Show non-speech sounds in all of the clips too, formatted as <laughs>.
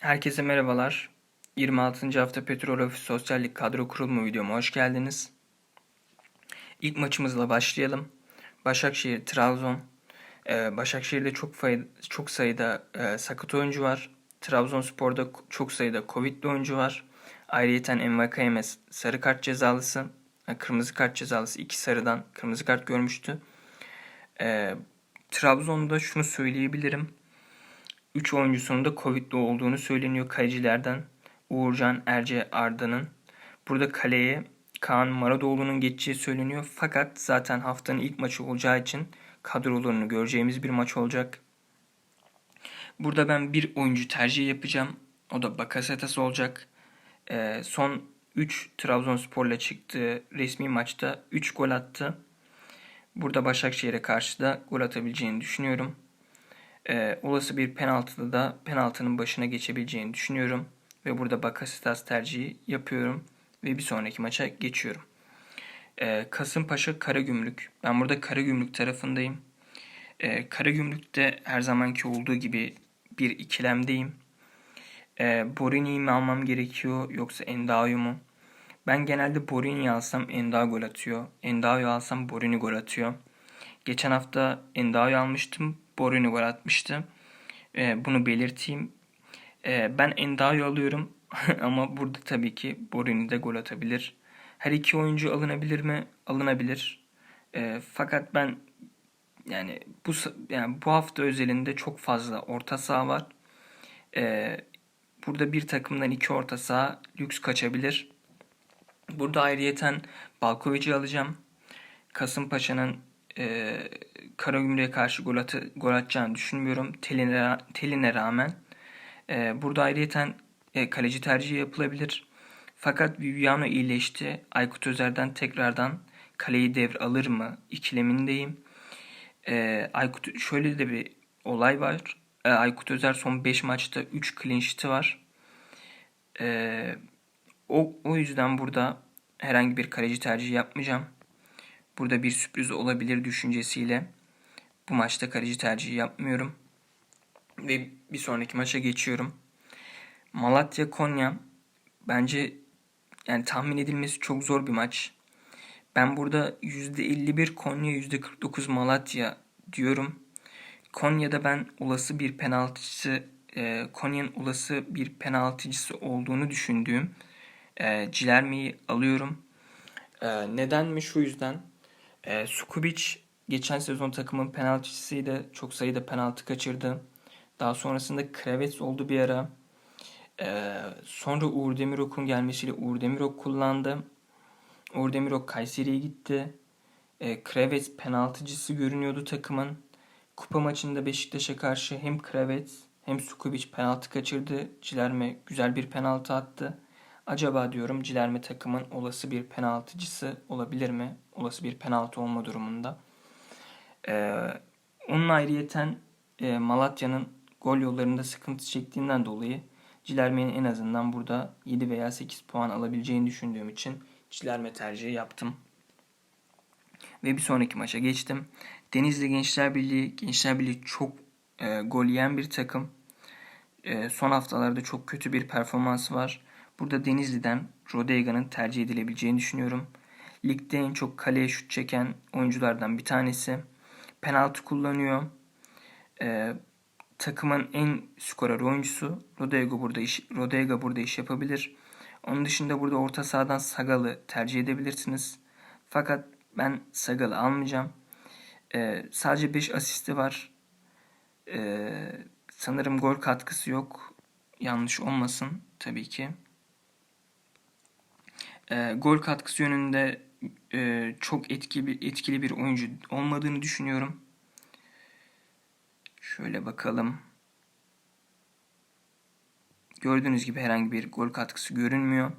Herkese merhabalar. 26. hafta Petrol Ofis Sosyallik Kadro Kurulumu videoma hoş geldiniz. İlk maçımızla başlayalım. Başakşehir Trabzon. Ee, Başakşehir'de çok fay- çok sayıda e, sakat oyuncu var. Trabzonspor'da çok sayıda Covid'li oyuncu var. Ayrıyeten Envakayeme sarı kart cezalısı, kırmızı kart cezalısı iki sarıdan kırmızı kart görmüştü. Ee, Trabzon'da şunu söyleyebilirim. 3 oyuncusunun da Covid'li olduğunu söyleniyor kalecilerden. Uğurcan Erce Arda'nın. Burada kaleye Kaan Maradoğlu'nun geçeceği söyleniyor. Fakat zaten haftanın ilk maçı olacağı için kadrolarını göreceğimiz bir maç olacak. Burada ben bir oyuncu tercih yapacağım. O da Bakasetas olacak. Ee, son 3 Trabzonspor'la çıktığı resmi maçta 3 gol attı. Burada Başakşehir'e karşı da gol atabileceğini düşünüyorum. Ee, olası bir penaltıda da penaltının başına geçebileceğini düşünüyorum. Ve burada Bakasitas tercihi yapıyorum. Ve bir sonraki maça geçiyorum. Ee, Kasımpaşa Karagümrük. Ben burada Karagümrük tarafındayım. Ee, Karagümrük'te her zamanki olduğu gibi bir ikilemdeyim. Ee, Borini'yi mi almam gerekiyor yoksa Endao'yu mu? Ben genelde Borini'yi alsam Endao gol atıyor. Endao'yu alsam Borini gol atıyor. Geçen hafta Endao'yu almıştım. Borini gol atmıştı. Ee, bunu belirteyim. Ee, ben Endao'yu alıyorum. <laughs> Ama burada tabii ki Borini de gol atabilir. Her iki oyuncu alınabilir mi? Alınabilir. Ee, fakat ben yani bu yani bu hafta özelinde çok fazla orta saha var. Ee, burada bir takımdan iki orta saha lüks kaçabilir. Burada ayrıyeten Balkovic'i alacağım. Kasımpaşa'nın e, Karagümrük'e karşı gol, atı, gol atacağını düşünmüyorum. Teline, teline rağmen. E, burada ayrıyeten e, kaleci tercihi yapılabilir. Fakat Viviano iyileşti. Aykut Özer'den tekrardan kaleyi devr alır mı ikilemindeyim. E, Aykut şöyle de bir olay var. E, Aykut Özer son 5 maçta 3 clean sheet'i var. E, o, o yüzden burada herhangi bir kaleci tercihi yapmayacağım. Burada bir sürpriz olabilir düşüncesiyle bu maçta kaleci tercihi yapmıyorum. Ve bir sonraki maça geçiyorum. Malatya Konya bence yani tahmin edilmesi çok zor bir maç. Ben burada %51 Konya %49 Malatya diyorum. Konya'da ben olası bir penaltıcısı e, Konya'nın olası bir penaltıcısı olduğunu düşündüğüm e, Cilerme'yi alıyorum. E, neden mi? Şu yüzden. E, Sukubic geçen sezon takımın penaltıcısıydı. Çok sayıda penaltı kaçırdı. Daha sonrasında Kravets oldu bir ara. E, sonra Uğur Demirok'un gelmesiyle Uğur Demirok kullandı. Uğur Demirok Kayseri'ye gitti. E, Kravets penaltıcısı görünüyordu takımın. Kupa maçında Beşiktaş'a karşı hem Kravets hem Sukubic penaltı kaçırdı. Cilerme güzel bir penaltı attı. Acaba diyorum Cilerme takımın olası bir penaltıcısı olabilir mi? Olası bir penaltı olma durumunda. Ee, onun ayrıyeten e, Malatya'nın gol yollarında sıkıntı çektiğinden dolayı Cilerme'nin en azından burada 7 veya 8 puan alabileceğini düşündüğüm için Cilerme tercihi yaptım. Ve bir sonraki maça geçtim. Denizli Gençler Birliği, Gençler Birliği çok e, gol yiyen bir takım. E, son haftalarda çok kötü bir performansı var. Burada Denizli'den Rodega'nın tercih edilebileceğini düşünüyorum. Ligde en çok kaleye şut çeken oyunculardan bir tanesi. Penaltı kullanıyor. E, takımın en skorer oyuncusu. Rodega burada iş, Rodega burada iş yapabilir. Onun dışında burada orta sahadan Sagal'ı tercih edebilirsiniz. Fakat ben Sagal'ı almayacağım. E, sadece 5 asisti var. E, sanırım gol katkısı yok. Yanlış olmasın tabii ki. E, gol katkısı yönünde e, çok etkili, etkili bir oyuncu olmadığını düşünüyorum. Şöyle bakalım. Gördüğünüz gibi herhangi bir gol katkısı görünmüyor.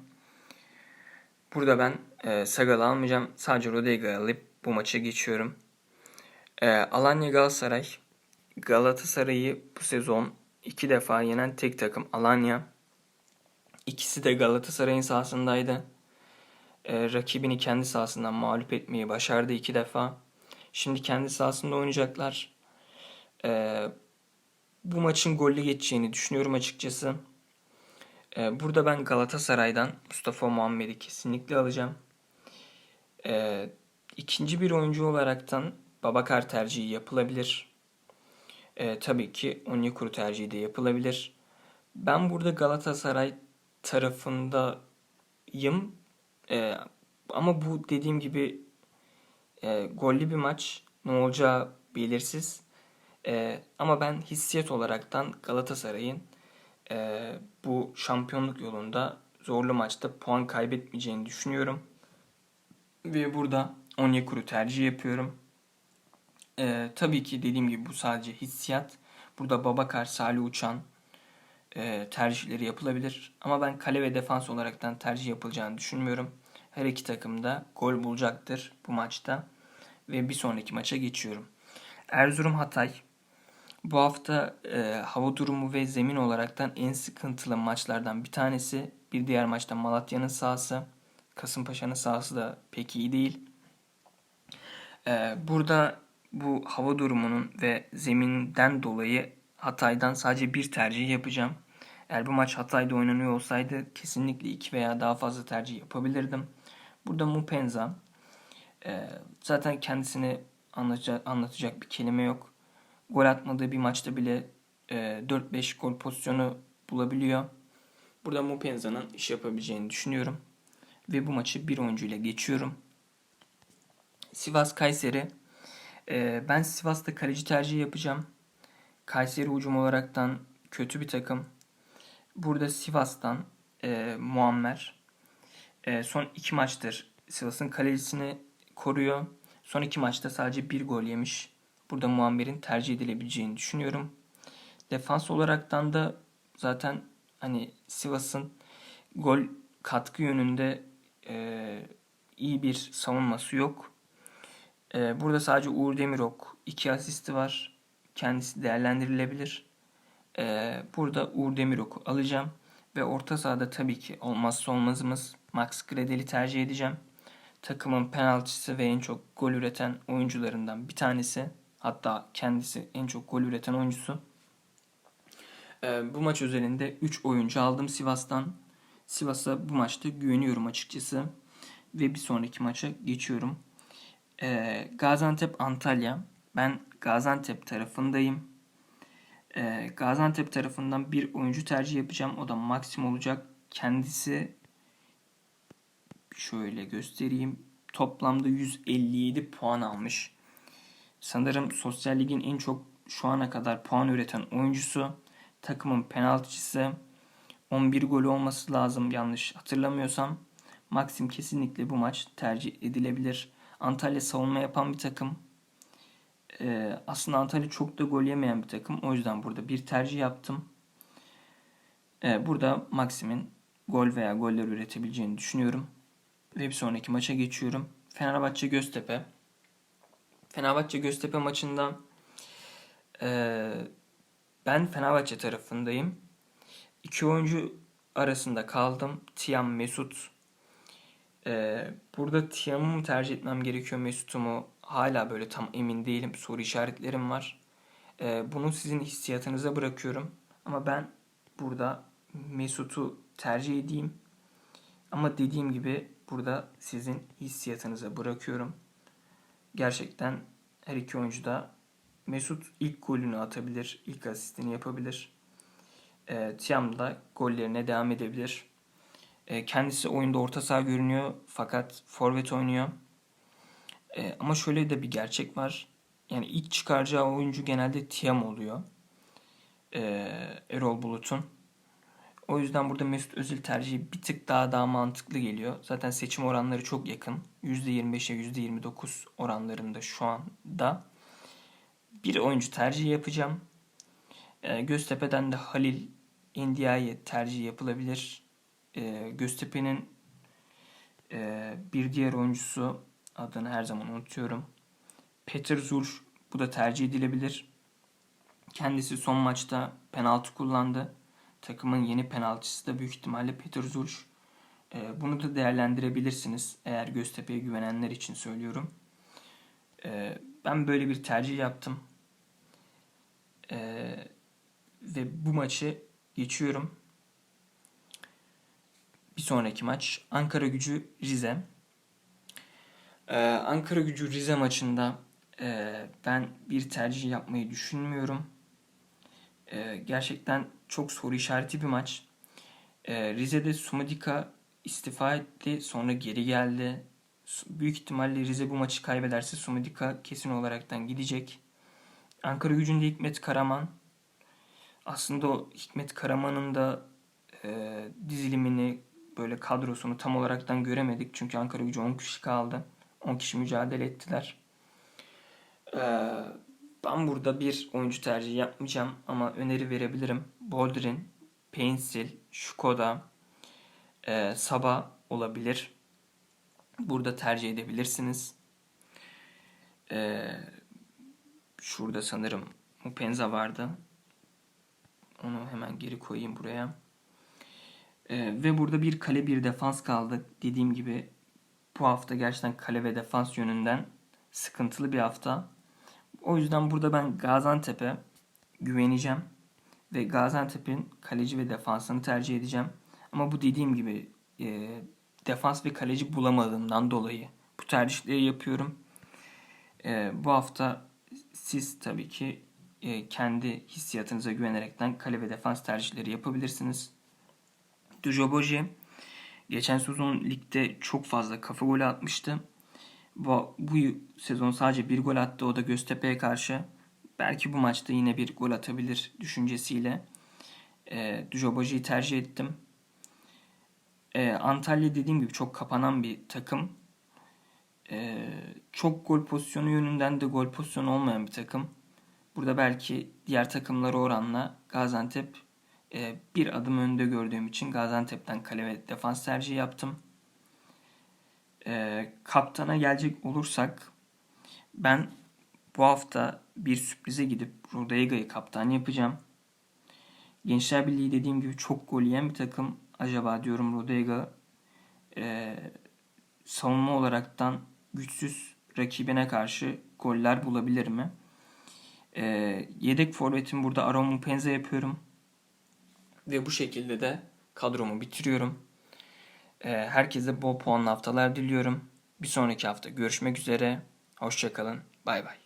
Burada ben e, Sagal'ı almayacağım. Sadece Rodega'yı alıp bu maça geçiyorum. E, Alanya Galatasaray. Galatasaray'ı bu sezon iki defa yenen tek takım Alanya. İkisi de Galatasaray'ın sahasındaydı. E, rakibini kendi sahasından mağlup etmeyi başardı iki defa. Şimdi kendi sahasında oynayacaklar. E, bu maçın golle geçeceğini düşünüyorum açıkçası. Ee, burada ben Galatasaray'dan Mustafa Muhammed'i kesinlikle alacağım. Ee, ikinci bir oyuncu olaraktan Babakar tercihi yapılabilir. Ee, tabii ki Onyekuru tercihi de yapılabilir. Ben burada Galatasaray tarafındayım. Ee, ama bu dediğim gibi e, gollü bir maç. Ne olacağı belirsiz. Ee, ama ben hissiyat olaraktan Galatasaray'ın e, bu şampiyonluk yolunda zorlu maçta puan kaybetmeyeceğini düşünüyorum. Ve burada Onyekuru tercih yapıyorum. Ee, tabii ki dediğim gibi bu sadece hissiyat. Burada Babakar, Salih Uçan e, tercihleri yapılabilir. Ama ben kale ve defans olaraktan tercih yapılacağını düşünmüyorum. Her iki takım da gol bulacaktır bu maçta. Ve bir sonraki maça geçiyorum. Erzurum Hatay. Bu hafta e, hava durumu ve zemin olaraktan en sıkıntılı maçlardan bir tanesi. Bir diğer maçta Malatya'nın sahası. Kasımpaşa'nın sahası da pek iyi değil. E, burada bu hava durumunun ve zeminden dolayı Hatay'dan sadece bir tercih yapacağım. Eğer bu maç Hatay'da oynanıyor olsaydı kesinlikle iki veya daha fazla tercih yapabilirdim. Burada Mupenza. E, zaten kendisini anlatacak, anlatacak bir kelime yok. Gol atmadığı bir maçta bile e, 4-5 gol pozisyonu bulabiliyor. Burada Mupenza'nın iş yapabileceğini düşünüyorum. Ve bu maçı bir oyuncuyla geçiyorum. Sivas Kayseri. E, ben Sivas'ta kaleci tercihi yapacağım. Kayseri hücum olaraktan kötü bir takım. Burada Sivas'tan e, Muammer e, son iki maçtır Sivas'ın kalecisini koruyor. Son iki maçta sadece bir gol yemiş. Burada Muammer'in tercih edilebileceğini düşünüyorum. Defans olaraktan da zaten hani Sivas'ın gol katkı yönünde e, iyi bir savunması yok. E, burada sadece Uğur Demirok iki asisti var. Kendisi değerlendirilebilir. E, burada Uğur Demirok'u alacağım. Ve orta sahada tabii ki olmazsa olmazımız Max Gredel'i tercih edeceğim. Takımın penaltısı ve en çok gol üreten oyuncularından bir tanesi. Hatta kendisi en çok gol üreten oyuncusu. Ee, bu maç özelinde 3 oyuncu aldım Sivas'tan. Sivas'a bu maçta güveniyorum açıkçası. Ve bir sonraki maça geçiyorum. Ee, Gaziantep Antalya. Ben Gaziantep tarafındayım. Ee, Gaziantep tarafından bir oyuncu tercih yapacağım. O da Maxim olacak. Kendisi şöyle göstereyim. Toplamda 157 puan almış. Sanırım Sosyal Lig'in en çok şu ana kadar puan üreten oyuncusu. Takımın penaltıcısı. 11 golü olması lazım yanlış hatırlamıyorsam. Maxim kesinlikle bu maç tercih edilebilir. Antalya savunma yapan bir takım. Ee, aslında Antalya çok da gol yemeyen bir takım. O yüzden burada bir tercih yaptım. Ee, burada Maxim'in gol veya goller üretebileceğini düşünüyorum. Ve bir sonraki maça geçiyorum. Fenerbahçe Göztepe. Fenerbahçe Göztepe maçında e, ben Fenerbahçe tarafındayım. İki oyuncu arasında kaldım. Tiam Mesut. E, burada Tiam'ı mı tercih etmem gerekiyor Mesut'u mu? Hala böyle tam emin değilim. Soru işaretlerim var. E, bunu sizin hissiyatınıza bırakıyorum. Ama ben burada Mesut'u tercih edeyim. Ama dediğim gibi burada sizin hissiyatınıza bırakıyorum. Gerçekten her iki oyuncu da Mesut ilk golünü atabilir, ilk asistini yapabilir. E, Tiam da gollerine devam edebilir. E, kendisi oyunda orta saha görünüyor fakat forvet oynuyor. E, ama şöyle de bir gerçek var. Yani ilk çıkaracağı oyuncu genelde Tiam oluyor. E, Erol Bulut'un. O yüzden burada Mesut Özil tercihi bir tık daha daha mantıklı geliyor. Zaten seçim oranları çok yakın. %25'e %29 oranlarında şu anda. Bir oyuncu tercih yapacağım. E, Göztepe'den de Halil India'yı tercih yapılabilir. E, Göztepe'nin e, bir diğer oyuncusu adını her zaman unutuyorum. Peter Zur bu da tercih edilebilir. Kendisi son maçta penaltı kullandı. Takımın yeni penaltısı da büyük ihtimalle Peter Zulş. E, bunu da değerlendirebilirsiniz. Eğer Göztepe'ye güvenenler için söylüyorum. E, ben böyle bir tercih yaptım. E, ve bu maçı geçiyorum. bir sonraki maç Ankara Gücü Rize. Ee, Ankara Gücü Rize maçında e, ben bir tercih yapmayı düşünmüyorum. E, gerçekten çok soru işareti bir maç. E, Rize'de Sumudika istifa etti. Sonra geri geldi. Büyük ihtimalle Rize bu maçı kaybederse Sumudika kesin olaraktan gidecek. Ankara gücünde Hikmet Karaman. Aslında o Hikmet Karaman'ın da e, dizilimini böyle kadrosunu tam olaraktan göremedik. Çünkü Ankara gücü 10 kişi kaldı. 10 kişi mücadele ettiler. Ee, ben burada bir oyuncu tercihi yapmayacağım ama öneri verebilirim. Boldrin, Pencil, Şkoda, e, Saba olabilir. Burada tercih edebilirsiniz. Ee, şurada sanırım Mupenza vardı. Onu hemen geri koyayım buraya. Ee, ve burada bir kale bir defans kaldı. Dediğim gibi bu hafta gerçekten kale ve defans yönünden sıkıntılı bir hafta. O yüzden burada ben Gaziantep'e güveneceğim. Ve Gaziantep'in kaleci ve defansını tercih edeceğim. Ama bu dediğim gibi e, defans ve kaleci bulamadığımdan dolayı bu tercihleri yapıyorum. E, bu hafta siz tabii ki e, kendi hissiyatınıza güvenerekten kale ve defans tercihleri yapabilirsiniz. Dujoboji geçen sezon ligde çok fazla kafa golü atmıştı. Bu, bu sezon sadece bir gol attı o da Göztepe'ye karşı. Belki bu maçta yine bir gol atabilir düşüncesiyle e, Dujoboji'yi tercih ettim. E, Antalya dediğim gibi çok kapanan bir takım. E, çok gol pozisyonu yönünden de gol pozisyonu olmayan bir takım. Burada belki diğer takımlara oranla Gaziantep e, bir adım önde gördüğüm için Gaziantep'ten kale ve defans tercihi yaptım. E, kaptana gelecek olursak ben bu hafta bir sürprize gidip Rodega'yı kaptan yapacağım. Gençler Birliği dediğim gibi çok gol yiyen bir takım. Acaba diyorum Rodega e, savunma olaraktan güçsüz rakibine karşı goller bulabilir mi? E, yedek forvetim burada Aron Penza yapıyorum. Ve bu şekilde de kadromu bitiriyorum. E, herkese bol puanlı haftalar diliyorum. Bir sonraki hafta görüşmek üzere. Hoşçakalın. Bay bay.